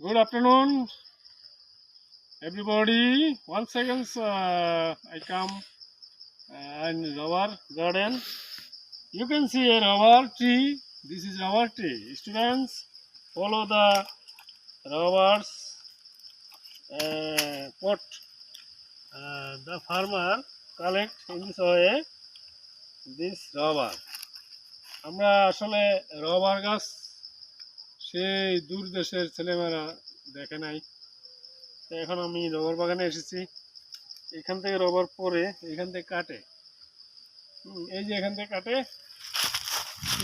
Good afternoon, everybody. Once again, uh, I come uh, in rubber garden. You can see a rubber tree. This is rubber tree. Students, follow the rubbers uh, pot. Uh, the farmer collect in this way this rubber. আমরা আসলে rubber গাছ সেই দূর দেশের ছেলেমেয়েরা দেখে নাই। এখন আমি রবার বাগানে এসেছি। এখান থেকে রবার পরে এখান থেকে কাটে। এই যে এখান থেকে কাটে।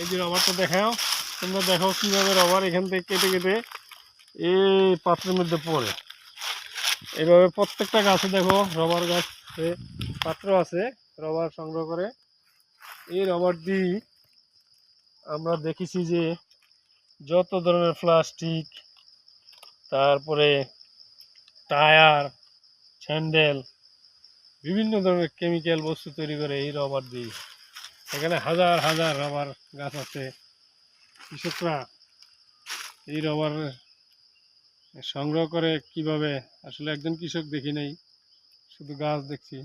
এই যে রবারটা দেখাও। তোমরা দেখো কীভাবে রবার এখান থেকে কেটে কেটে এই পাত্রের মধ্যে পড়ে। এইভাবে প্রত্যেকটা গাছে দেখো রবার গাছে পাত্র আছে, রবার সংগ্রহ করে। এই রবার দিয়ে আমরা দেখেছি যে যত ধরনের প্লাস্টিক, তারপরে টায়ার, স্যান্ডেল, বিভিন্ন ধরনের কেমিক্যাল বস্তু তৈরি করে এই রবার দিয়ে। এখানে হাজার হাজার রবার গাছ আছে। কৃষকরা এই রবার সংগ্রহ করে কীভাবে, আসলে একজন কৃষক দেখি নাই, শুধু গাছ দেখছি।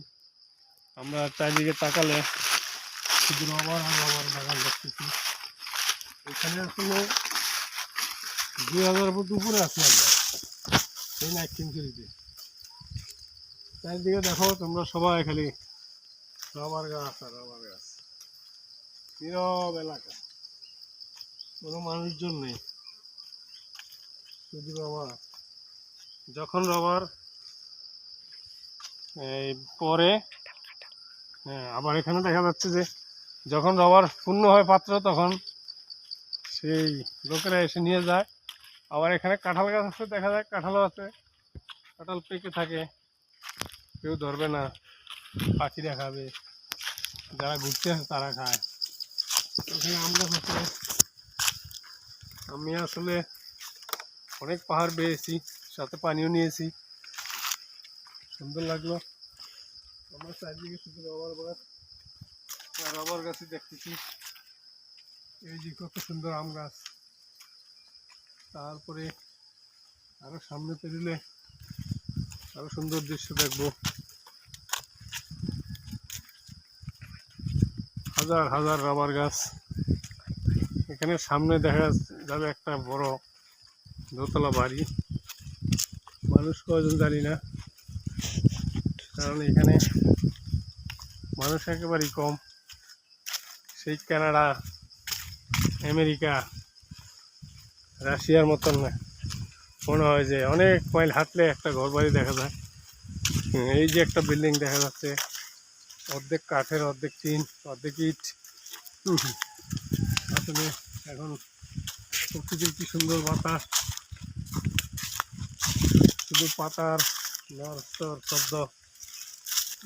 আমরা চারিদিকে তাকালে শুধু রবার আর রবার বাগান দেখতেছি। এখানে আসলে দুই হাজার ফুট উপরে আছে আমরা। নাইট সেঞ্চুরিতে চারিদিকে দেখো, তোমরা সবাই খালি রবার গাছ আর রবার গাছ। নীরব এলাকা। কোনো মানুষজন নেই। শুধু রবার যখন রবার এই পরে হ্যাঁ আবার এখানে দেখা যাচ্ছে যে যখন রবার পূর্ণ হয় পাত্র, তখন সেই লোকেরা এসে নিয়ে যায়। আবার এখানে কাঁঠাল গাছ আছে, দেখা যায় কাঁঠালও আছে। কাঁঠাল পেকে থাকে। কেউ ধরবে না পাখিরা খাবে যারা ঘুরতে আসে, তারা খায়। এখানে আম গাছ আছে। আমি আসলে অনেক পাহাড় পেয়েছি সাথে পানিও নিয়েছি। সুন্দর লাগল। আমার চারদিকে শুধু রবার গাছ। রবার গাছই দেখতেছি। এই যে কত সুন্দর আম গাছ। তারপরে আরও সামনে পেরিলে আরও সুন্দর দৃশ্য দেখব। হাজার হাজার রাবার গাছ। এখানে সামনে দেখা যাবে একটা বড় দোতলা বাড়ি। মানুষ কয়জন জানি না, কারণ এখানে মানুষ একেবারেই কম। সেই কানাডা, আমেরিকা রাশিয়ার মতন না। মনে হয় যে অনেক মাইল হাঁটলে একটা ঘর বাড়ি দেখা যায়। এই যে একটা বিল্ডিং দেখা যাচ্ছে, অর্ধেক কাঠের, অর্ধেক টিন, অর্ধেক ইট। আসলে এখন প্রকৃতির কি সুন্দর বাতাস। শুধু পাতার নড়চড় শব্দ।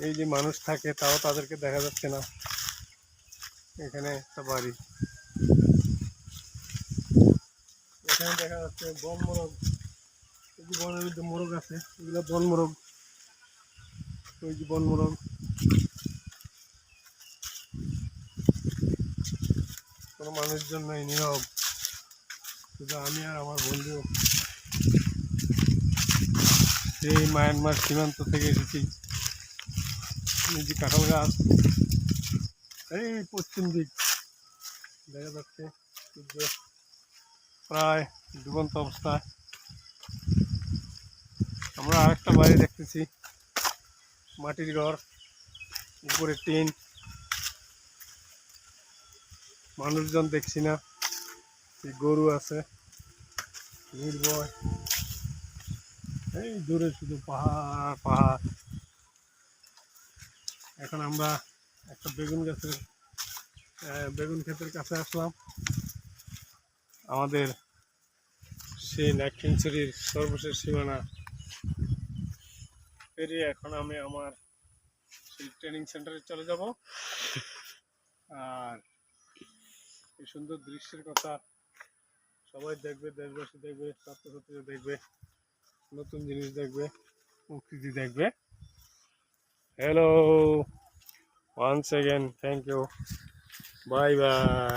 এই যে মানুষ থাকে, তাও তাদেরকে দেখা যাচ্ছে না। এখানে একটা বাড়ি। এখানে দেখা যাচ্ছে বন মোরগ। বনের মধ্যে মোরগ আছে, এগুলো বন মোরগ। ওই যে বন মোরগ। কোনো মানুষজন নাই নীরব। শুধু আমি আর আমার বন্ধু। সেই মায়ানমার সীমান্ত থেকে এসেছি। যে কাঁঠাল গাছ। এই পশ্চিম দিক। দেখা যাচ্ছে সূর্য প্রায় ডুবন্ত অবস্থায়। আমরা আরেকটা বাড়ি দেখতেছি। মাটির ঘর, উপরে টিন। মানুষজন দেখছি না। গরু আছে। নির্ভয় এই দূরে শুধু পাহাড় পাহাড়। এখন আমরা একটা বেগুন গাছের বেগুন ক্ষেতের কাছে আসলাম। আমাদের সেই নাইট সেঞ্চুরির সর্বশেষ সীমানা পেরিয়ে এখন আমি আমার সেই ট্রেনিং সেন্টারে চলে যাব। আর এই সুন্দর দৃশ্যের কথা সবাই দেখবে, দেশবাসী দেখবে, ছাত্রছাত্রীরা দেখবে, নতুন জিনিস দেখবে প্রকৃতি দেখবে। Hello once again thank you bye bye